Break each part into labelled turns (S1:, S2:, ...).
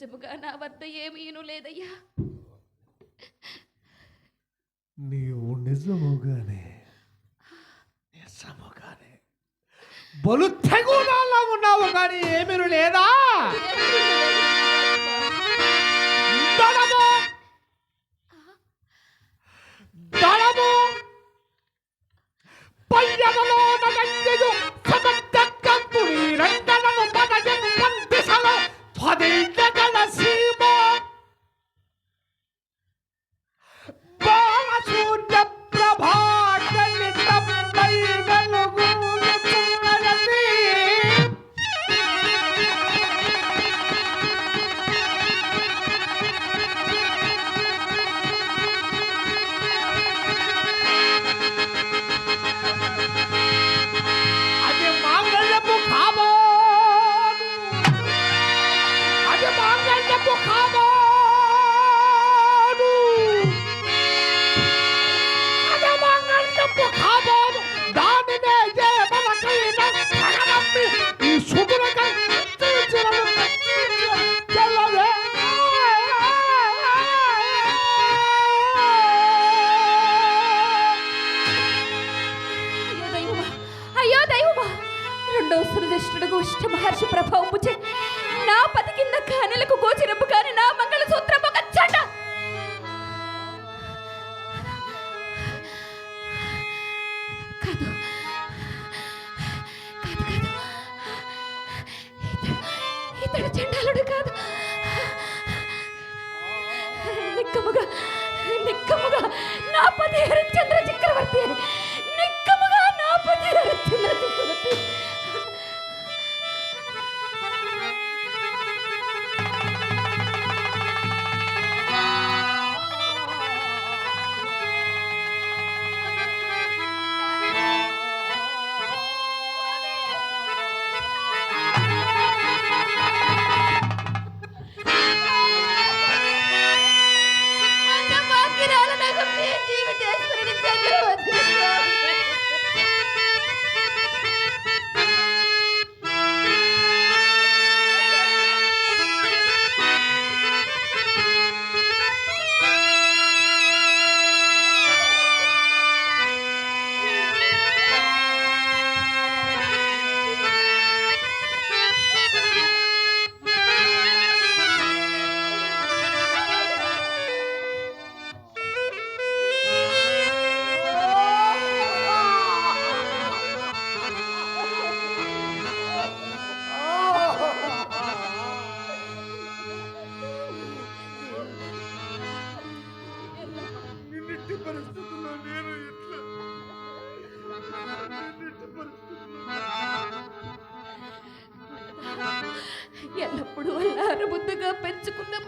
S1: నిజముగా నా వద్ద ఏమీను లేదయ్యా.
S2: నీవు నిజముగానే నిజముగానే బలు తెగునాలా ఉన్నావు కానీ ఏమీ లేదా.
S1: మహర్షి ప్రభావము నా పతి కింద కానెలకు గోచరము కాని నా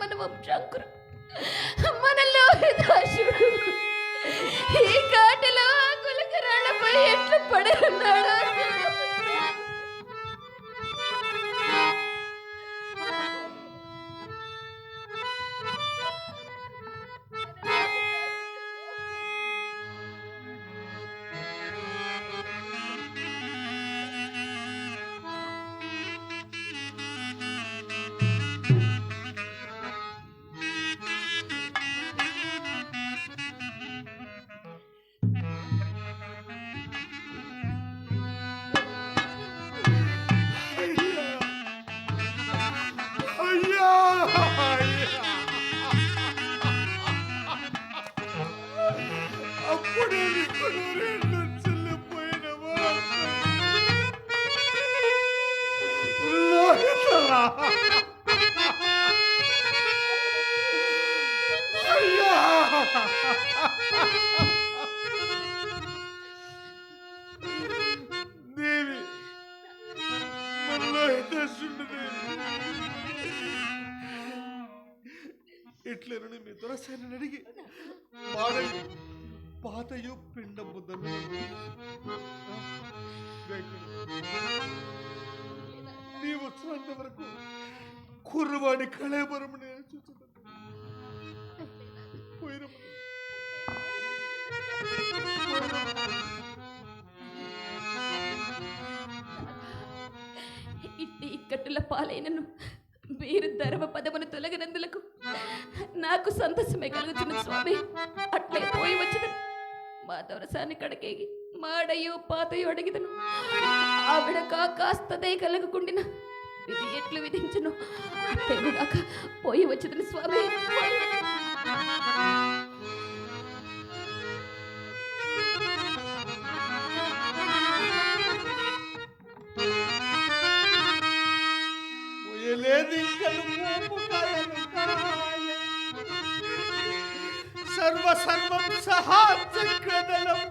S1: మన వంశాంకురు మనలో దాసుడు ఈ కాటలో గులకరాళ్ళపై ఎట్లు పడి ఉన్నాడో
S2: దేవి మనలో మీ దొరసాని అడిగి పాడని పాతయు పిండ బుద్ధను నీ వచ్చినంత వరకు కుర్రవాడి కళేబరము నేను చూస్తున్నాను
S1: ఇట్టి ఇక్కట్టుల పాలైనను వీరు ధర్మ పదమును తొలగినందులకు నాకు సంతోషమే కలుగుతున్న స్వామి. అట్లే పోయి వచ్చిన మా దొరసాని కడకేగి మాడయ్యో పాతయ్యో అడిగిదను. ఆవిడ కాస్త కాస్తదే కలగకుండిన విధి ఎట్లు విధించను. తెగుదాక పోయి వచ్చిన స్వామి. పోయి వచ్చుదును.
S2: సర్వ సర్వం సహా చక్రదళం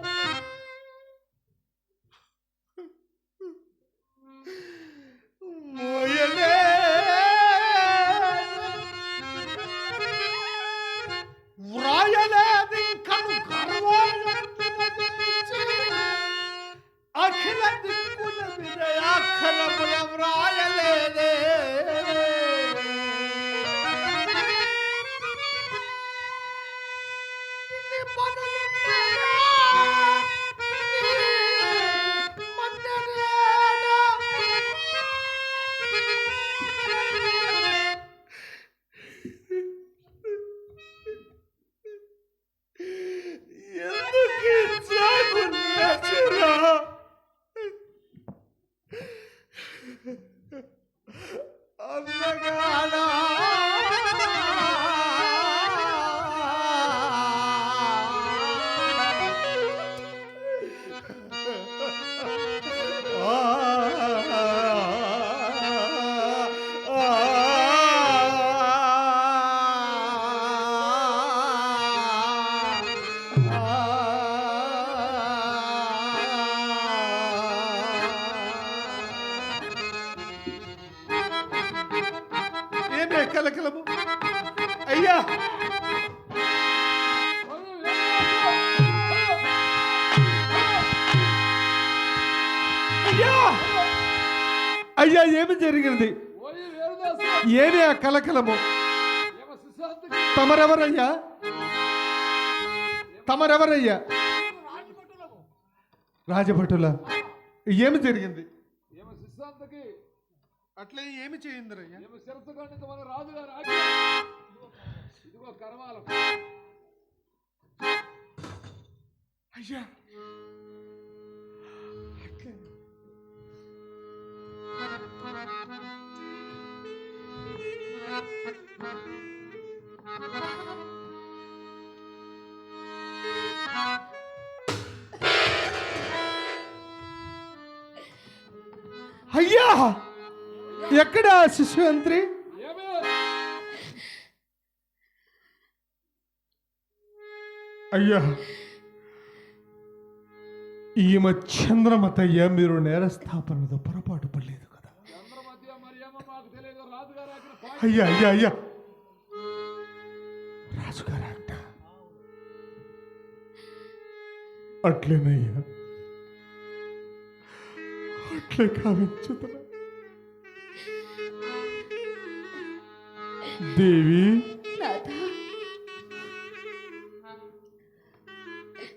S2: అయ్యా ఏమి జరిగింది? ఏమి ఆ కలకలము? తమరెవరయ్యా? తమరెవరయ్యా? రాజభటుల. ఏమి జరిగింది? అట్లే ఏమి చేయిందరయ్యా?
S3: ఏమ
S2: అయ్యా! ఎక్కడ శిశువంత్రి అయ్యా! ఈమె చంద్రమతయ్య మీరు నేరస్థాపనతో పొరపాటు పడలేదు కదా
S3: చంద్ర మధ్య మరి ఏమో మాకు తెలియదు రాజుగారు ఆజ్ఞ పాటి
S2: అయ్యా అయ్యా అయ్యా రాజుగారు అంట అట్లేనయ్యా. అట్లే కావించుతున్నా. దేవి.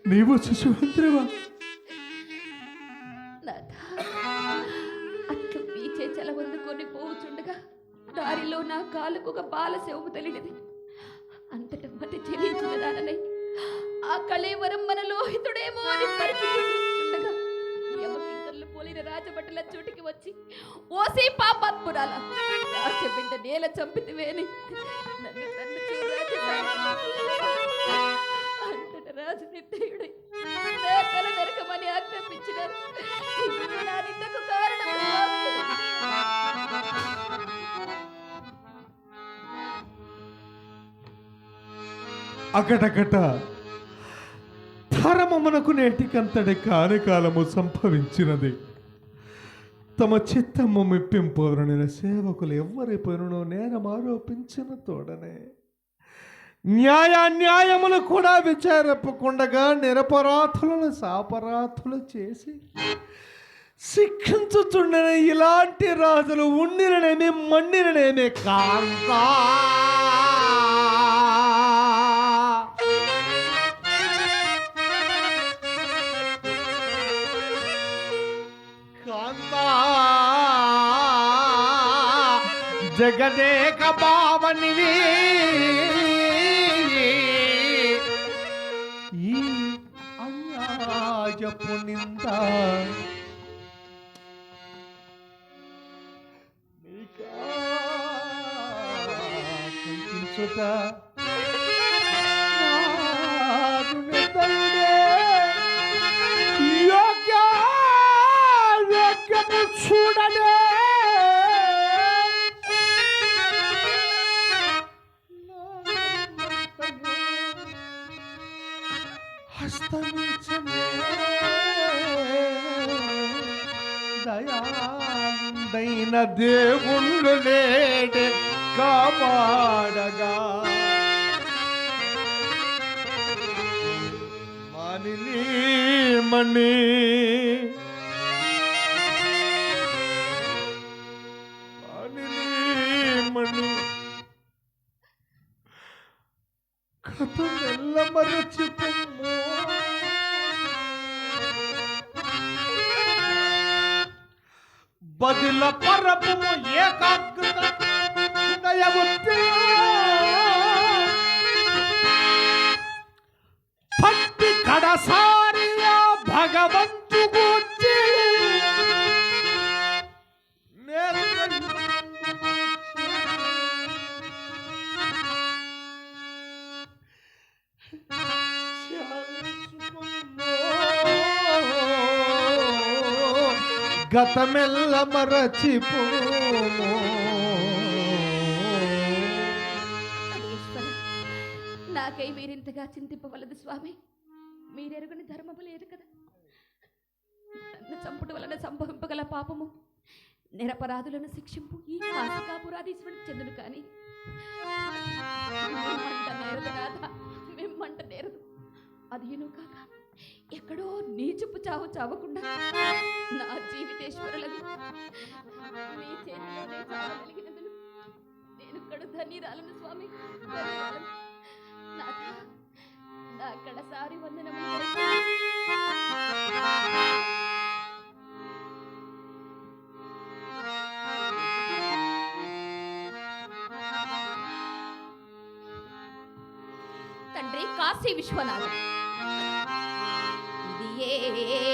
S2: నీవు శిశువంత్రివా
S1: చంపితివేని నన్ను తన్ను అంతట రాజు నిర్దయుడై తల నరకమని ఆజ్ఞాపించినారు. నా నిందకు కారణం
S2: అకటకట ధరమమునకు నేటికంతటి కాని కాలము సంభవించినది. తమ చిత్తము మెప్పింపోదరనిన సేవకులు ఎవ్వరి నేరం ఆరోపించిన తోడనే. న్యాయ న్యాయములు కూడా విచారింపకుండగా నిరపరాధులను సాపరాధులు చేసి శిక్షించుచుండని. ఇలాంటి రాజులు ఉండిననేమి మండిననేమి కాంతా. జగదేక భావనివి ఈ అన్యాయపు నింద. కనిపించుట எனது உள்ளேடு காபாடகா மணிலி மணி బదిల పరపము ఏకాగ్రత హృదయముద్దే భక్తి కడసారిగా గతమెల్ల మరచిపోము
S1: నాకై మీరింతగా చింతింపవలదు స్వామి. మీరెరుగుని ధర్మము లేదు కదా. నన్ను చంపుట వలన సంభవింపగల పాపము నిరపరాధులను శిక్షింపు ఈ కాశికాపురాధీశ్వరుడికి చెందును కానీ. మిమ్మంట నేరదు నాథ మిమ్మంట నేరదు. అది కాక ఎక్కడో నీచుపు చావు చావకుండా నా జీవితేశ్వరులకు మీ చేతిలోనే చావగలిగినందును నేను ఇక్కడ ధన్యురాలను స్వామి ధన్యురాలను. నాథ నా కడసారి వందనము తండ్రి కాశీ విశ్వనాథ
S3: देवे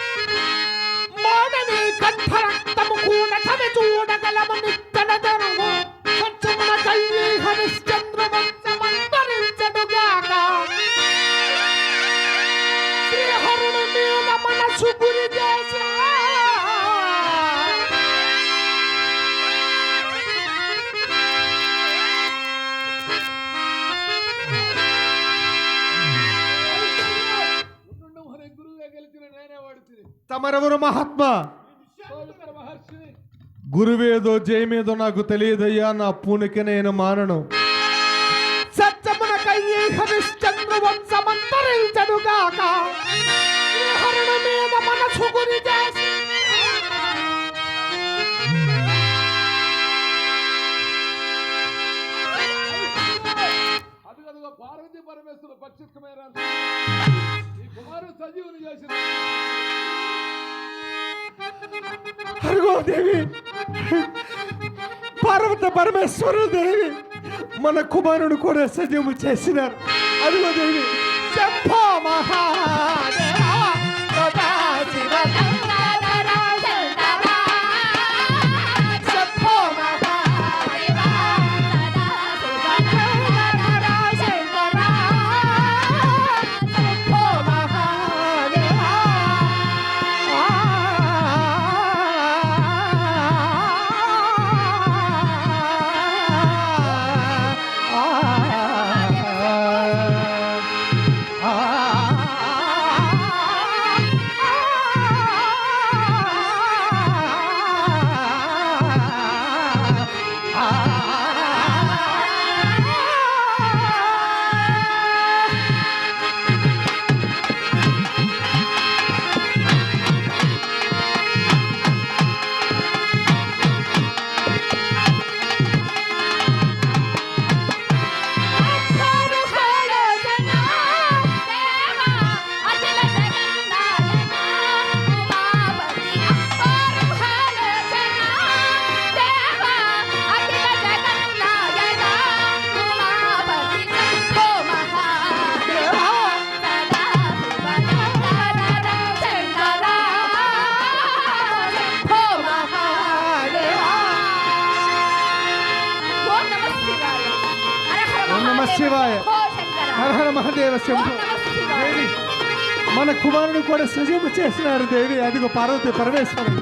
S3: ಮೋಡನಿ ಕಂಠರಕ್ತ ಮುಖೂನ ಸವೆಚೂಡಗಲ
S2: ಮನಿ మహాత్మా గురువేదో జయమేదో నాకు తెలియదయ్యా నా పూనికి నేను మానను.
S3: పార్వతీ పరమేశ్వర పక్షిష్టమైన ఈ కుమారుడు సజీవుని చేసిన
S2: అరుగో దేవి. పార్వత పరమేశ్వరుడు దేవి మన కుమారుడు కూడా సజీవు చేసినారు. అదిగో దేవి.
S4: చెప్ప
S2: మహా నమ శివాయ. హర హర మహాదేవ శంభు. మన కుమారుడు కూడా సజీవు చేసినారు దేవి. అదిగో పార్వతి పరమేశ్వరుడు